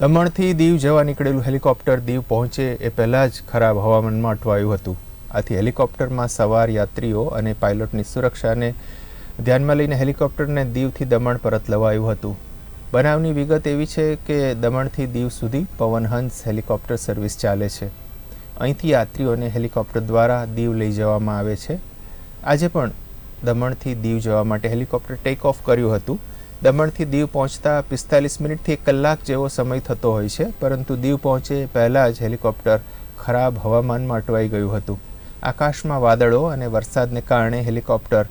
દમણથી દીવ જવા નીકળેલું હેલિકોપ્ટર દીવ પહોંચે એ પહેલાં જ ખરાબ હવામાનમાં અટવાયું હતું. આથી હેલિકોપ્ટરમાં સવાર યાત્રીઓ અને પાયલોટની સુરક્ષાને ધ્યાનમાં લઈને હેલિકોપ્ટરને દીવથી દમણ પરત લવાયું હતું. બનાવની વિગત એવી છે કે દમણથી દીવ સુધી પવનહંસ હેલિકોપ્ટર સર્વિસ ચાલે છે. અહીંથી યાત્રીઓને હેલિકોપ્ટર દ્વારા દીવ લઈ જવામાં આવે છે. આજે પણ દમણથી દીવ જવા માટે હેલિકોપ્ટર ટેક ઓફ કર્યું હતું. દમણથી દીવ પહોંચતા પિસ્તાલીસ મિનિટથી એક કલાક જેવો સમય થતો હોય છે, પરંતુ દીવ પહોંચે પહેલાં જ હેલિકોપ્ટર ખરાબ હવામાનમાં અટવાઈ ગયું હતું. આકાશમાં વાદળો અને વરસાદને કારણે હેલિકોપ્ટર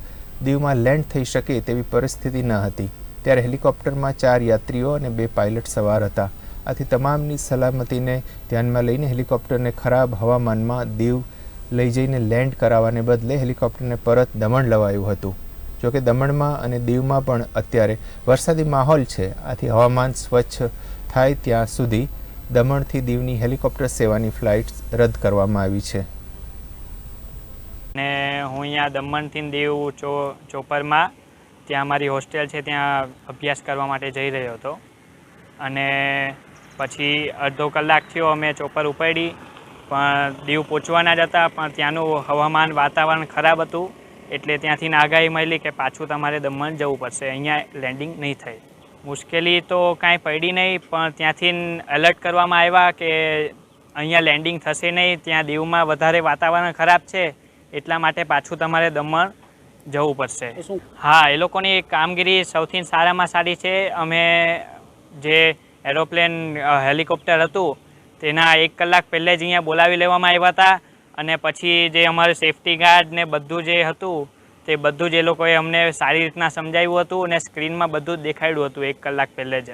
દીવમાં લેન્ડ થઈ શકે તેવી પરિસ્થિતિ ન હતી. ત્યારે હેલિકોપ્ટરમાં ચાર યાત્રીઓ અને બે પાયલટ સવાર હતા. આથી તમામની સલામતીને ધ્યાનમાં લઈને હેલિકોપ્ટરને ખરાબ હવામાનમાં દીવ લઈ જઈને લેન્ડ કરાવવાને બદલે હેલિકોપ્ટરને પરત દમણ લવાયું હતું. જોકે દમણમાં અને દીવમાં પણ અત્યારે વરસાદી માહોલ છે. આથી હવામાન સ્વચ્છ થાય ત્યાં સુધી દમણથી દીવની હેલિકોપ્ટર સેવાની ફ્લાઇટ રદ કરવામાં આવી છે. અને હું અહીંયા દમણથી દીવ ચો, ચોપરમાં ત્યાં મારી હોસ્ટેલ છે ત્યાં અભ્યાસ કરવા માટે જઈ રહ્યો હતો. અને પછી અડધો કલાક થયો અમે ચોપર ઉપાડી, પણ દીવ પહોંચવાના જ હતા, પણ ત્યાંનું હવામાન વાતાવરણ ખરાબ હતું. એટલે ત્યાંથી આગાહી મળી કે પાછું તમારે દમણ જવું પડશે. અહીંયા લેન્ડિંગ નહીં થાય. મુશ્કેલી તો કાંઈ પડી નહીં પણ ત્યાંથી એલર્ટ કરવામાં આવ્યા કે અહીંયા લેન્ડિંગ થશે નહીં ત્યાં દીવમાં વધારે વાતાવરણ ખરાબ છે એટલા માટે પાછું તમારે દમણ જવું પડશે. હા એ લોકોની કામગીરી સૌથી સારામાં સારી છે. અમે જે એરોપ્લેન હેલિકોપ્ટર હતું તેના એક કલાક પહેલે જ અહીંયા બોલાવી લેવામાં આવ્યા હતા. અને પછી જે અમારે સેફટી ગાર્ડ ને બધું જે હતું, તે બધું જ એ લોકોએ અમને સારી રીતના સમજાવ્યું હતું અને સ્ક્રીનમાં બધું જ દેખાડ્યું હતું એક કલાક પહેલે જ.